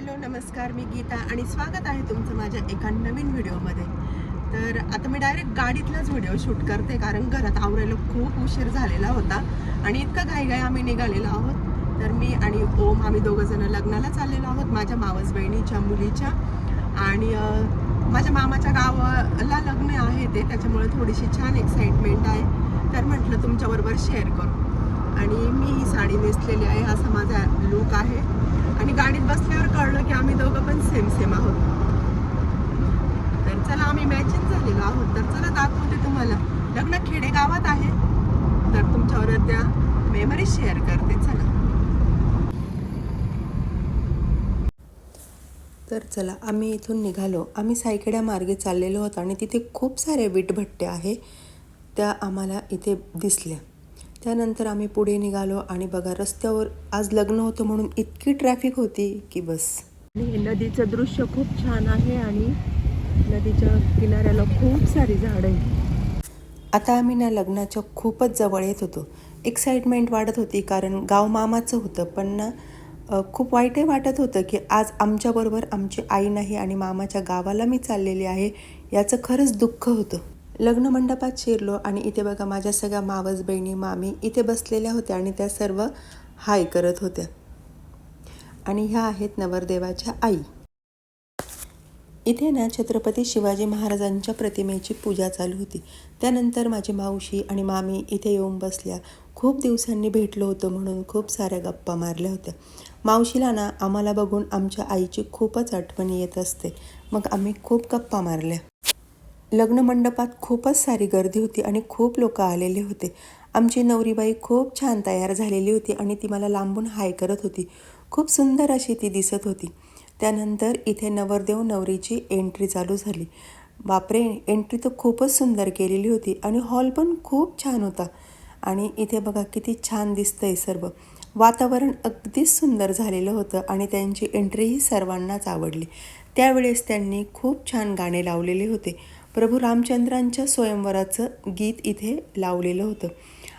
Hello नमस्कार मी गीता आणि स्वागत आहे तुमचं माझ्या एका नवीन व्हिडिओमध्ये. तर आता मी डायरेक्ट गाडीतलाच व्हिडिओ शूट करते कारण घरात आवरायला खूप उशीर झालेला होता आणि इतका घाईघाई आम्ही निघालेलो आहोत. तर मी आणि ओम आम्ही दोघं जण लग्नाला चाललेलो आहोत माझ्या मावस बहिणीच्या मुलीच्या आणि माझ्या मामाच्या गावाला लग्न आहे ते त्याच्यामुळे थोडीशी छान एक्साइटमेंट आहे. तर म्हटलं तुमच्याबरोबर शेअर करू. आणि मी ही साडी नेसलेली आहे असा माझा लुक आहे. आणि गाडीत बसल्यावर कळलं की आम्ही दोघं पण सेम सेम आहोत. तर चला आम्ही मॅचिंग झालेलो आहोत. तर चला दाखवते तुम्हाला. लग्न खेडेगावात आहे. तर तुमच्यावर त्या मेमरी शेअर करते. चला. तर चला आम्ही इथून निघालो. आम्ही सायकड्या मार्गे चाललेलो होतो आणि तिथे खूप सारे विटभट्टे आहे. त्या आम्हाला इथे दिसल्या. त्यानंतर आम्ही पुढे निघालो आणि बघा रस्त्यावर आज लग्न होतं म्हणून इतकी ट्रॅफिक होती की बस. आणि नदीचं दृश्य खूप छान आहे आणि नदीच्या किनाऱ्याला खूप सारी झाडं आहे आता आम्ही ना लग्नाच्या खूपच जवळ येत होतो. एक्साइटमेंट वाढत होती कारण गाव मामाचं होतं पण ना खूप वाईटही वाटत होतं की आज आमच्याबरोबर आमची आई नाही आणि मामाच्या गावाला मी चाललेली आहे याचं खरंच दुःख होतं. लग्न मंडपात शिरलो आणि इथे बघा माझ्या सगळ्या मावस बहिणी मामी इथे बसलेल्या होत्या आणि त्या सर्व हाय करत होत्या. आणि ह्या आहेत नवरदेवाच्या आई. इथे ना छत्रपती शिवाजी महाराजांच्या प्रतिमेची पूजा चालू होती. त्यानंतर माझी मावशी आणि मामी इथे येऊन बसल्या. खूप दिवसांनी भेटलो होतो म्हणून खूप साऱ्या गप्पा मारल्या होत्या. मावशीला ना आम्हाला बघून आमच्या आईची खूपच आठवण येत असते. मग आम्ही खूप गप्पा मारल्या. लग्न मंडपात खूपच सारी गर्दी होती आणि खूप लोक आलेले होते. आमची नवरीबाई खूप छान तयार झालेली होती आणि ती मला लांबून हाय करत होती. खूप सुंदर अशी ती दिसत होती. त्यानंतर इथे नवरदेव नवरीची एंट्री चालू झाली. बापरे एंट्री तर खूपच सुंदर केलेली होती आणि हॉल पण खूप छान होता. आणि इथे बघा किती छान दिसतंय सर्व. वातावरण अगदीच सुंदर झालेलं होतं आणि त्यांची एंट्रीही सर्वांनाच आवडली. त्यावेळेस त्यांनी खूप छान गाणे लावलेले होते. प्रभू रामचंद्रांच्या स्वयंवराचं गीत इथे लावलेलं होतं.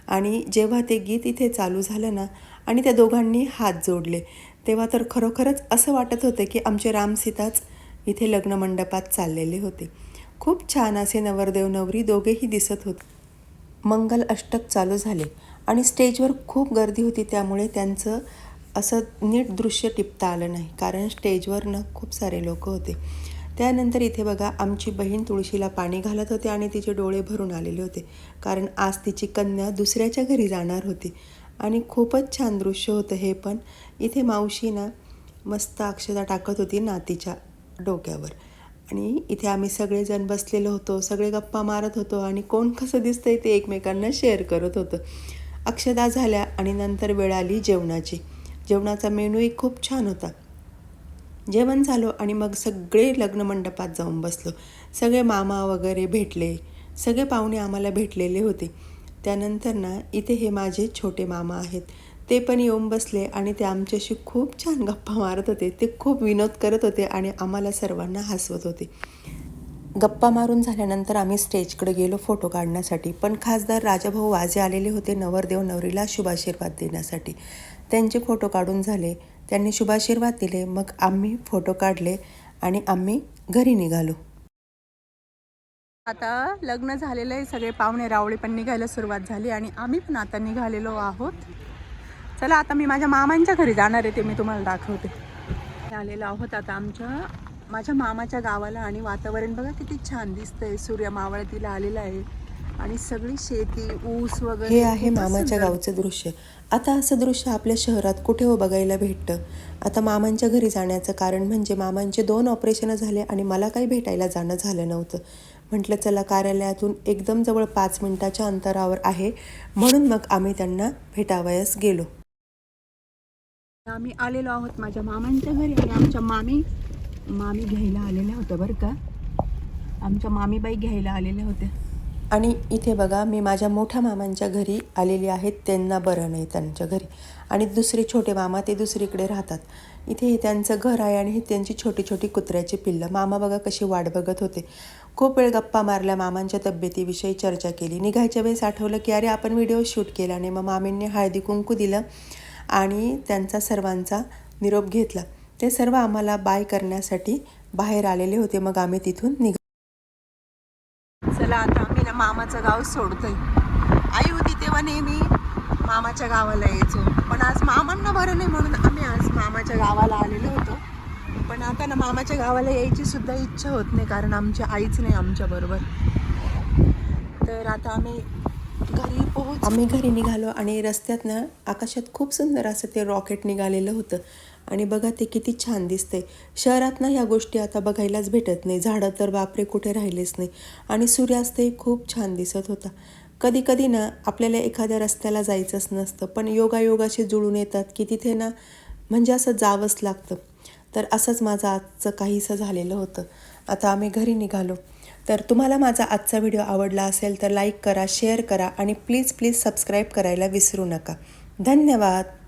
आणि जेव्हा ते गीत इथे चालू झालं ना आणि त्या दोघांनी हात जोडले तेव्हा तर खरोखरच असं वाटत होतं की आमचे रामसीताच इथे लग्न मंडपात चाललेले होते. खूप छान असे नवरदेव नवरी दोघेही दिसत होते. मंगल अष्टक चालू झाले आणि स्टेजवर खूप गर्दी होती त्यामुळे त्यांचं असं नीट दृश्य टिपता आलं नाही कारण स्टेजवर ना खूप सारे लोक होते. त्यानंतर इथे बघा आमची बहीण तुळशीला पाणी घालत होते आणि तिचे डोळे भरून आलेले होते. कारण आज तिची कन्या दुसऱ्याच्या घरी जाणार होती. आणि खूपच छान दृश्य होतं हे पण. इथे मावशी ना मस्त अक्षता टाकत होती नातीच्या डोक्यावर. आणि इथे आम्ही सगळेजण बसलेलो होतो सगळे गप्पा मारत होतो आणि कोण कसं दिसतंय ते एकमेकांना शेअर करत होतं. अक्षदा झाल्या आणि नंतर वेळ आली जेवणाची. जेवणाचा मेनूही खूप छान होता. जेवण झालं आणि मग सगळे लग्न मंडपात जाऊन बसलो. सगळे मामा वगैरे भेटले. सगळे पाहुणे आम्हाला भेटलेले होते. त्यानंतर ना इथे हे माझे छोटे मामा आहेत. ते पण येऊन बसले आणि ते आमच्याशी खूप छान गप्पा मारत होते. ते खूप विनोद करत होते आणि आम्हाला सर्वांना हसवत होते. गप्पा मारून झाल्यानंतर आम्ही स्टेजकडे गेलो फोटो काढण्यासाठी. पण खासदार राजाभाऊ वाजे आलेले होते नवरदेव नवरीला शुभाशीर्वाद देण्यासाठी. त्यांचे फोटो काढून झाले. त्यांनी शुभाशीर्वाद दिले. मग आम्ही फोटो काढले आणि आम्ही घरी निघालो. आता लग्न झालेलं आहे सगळे पाहुणे रावळे पण निघायला सुरुवात झाली आणि आम्ही पण आता निघालेलो आहोत. चला आता मी माझ्या मामांच्या घरी जाणार आहे ते मी तुम्हाला दाखवते. आलेलो आहोत आता आमच्या माझ्या मामाच्या गावाला आणि वातावरण बघा किती छान दिसतंय. सूर्य मावळतीला आलेला आहे. आणि सगळी शेती ऊस वगैरे हे आहे मामाच्या. गावचं दृश्य. आता असं दृश्य आपल्या शहरात कुठे हो बघायला भेटतं? आता मामांच्या घरी जाण्याचं कारण म्हणजे मामांचे दोन ऑपरेशनं झाले आणि मला काही भेटायला जाणं झालं नव्हतं. म्हटलं चला कार्यालयातून एकदम जवळ पाच मिनिटाच्या अंतरावर आहे. म्हणून मग आम्ही त्यांना भेटावयास गेलो. आम्ही आलेलो आहोत माझ्या मामांच्या घरी आणि आमच्या मामी मामी घ्यायला आलेल्या होत्या बरं का? आमच्या मामीबाई घ्यायला आलेल्या होत्या. आणि इथे बघा मी माझ्या मोठ्या मामांच्या घरी आलेली आहेत. त्यांना बरं नाही त्यांच्या घरी. आणि दुसरे छोटे मामा ते दुसरीकडे राहतात. इथे हे त्यांचं घर आहे आणि हे त्यांची छोटी छोटी कुत्र्याची पिल्लं. मामा बघा कशी वाट बघत होते. खूप वेळ गप्पा मारल्या मामांच्या तब्येतीविषयी चर्चा केली. निघायच्या वेळेस आठवलं की अरे आपण व्हिडिओ शूट केला आणि मग मामींनी हळदी कुंकू दिलं आणि त्यांचा सर्वांचा निरोप घेतला. ते सर्व आम्हाला बाय करण्यासाठी बाहेर आलेले होते. मग आम्ही तिथून निघ चला आता आम्ही मामाचं गाव सोडतंय. आई होती तेव्हा नेहमी मामाच्या गावाला यायचो. पण आज मामांना बरं नाही म्हणून आम्ही आज मामाच्या गावाला आलेलो होतो. पण आता ना मामाच्या गावाला यायची सुद्धा इच्छा होत नाही कारण आमची आईच नाही आमच्या बरोबर. तर आता आम्ही घरी पोहोच आम्ही घरी निघालो आणि रस्त्यात ना आकाशात खूप सुंदर असं ते रॉकेट निघालेलं होतं. आणि बघा ते किती छान दिसते शहरात ना ह्या गोष्टी आता बघायलाच भेटत नाही. झाडं तर बापरे कुठे राहिलेच नाही. आणि सूर्यास्तही खूप छान दिसत होता. कधी कधी ना आपल्याला एखाद्या रस्त्याला जायचंच नसतं पण योगायोगाशी जुळून येतात की तिथे ना म्हणजे असं जावंच लागतं. तर असंच माझं आजचं काहीसं झालेलं होतं. आता आम्ही घरी निघालो. तर तुम्हाला माझा आजचा व्हिडिओ आवडला असेल तर लाईक करा शेअर करा आणि प्लीज प्लीज सबस्क्राईब करायला विसरू नका. धन्यवाद!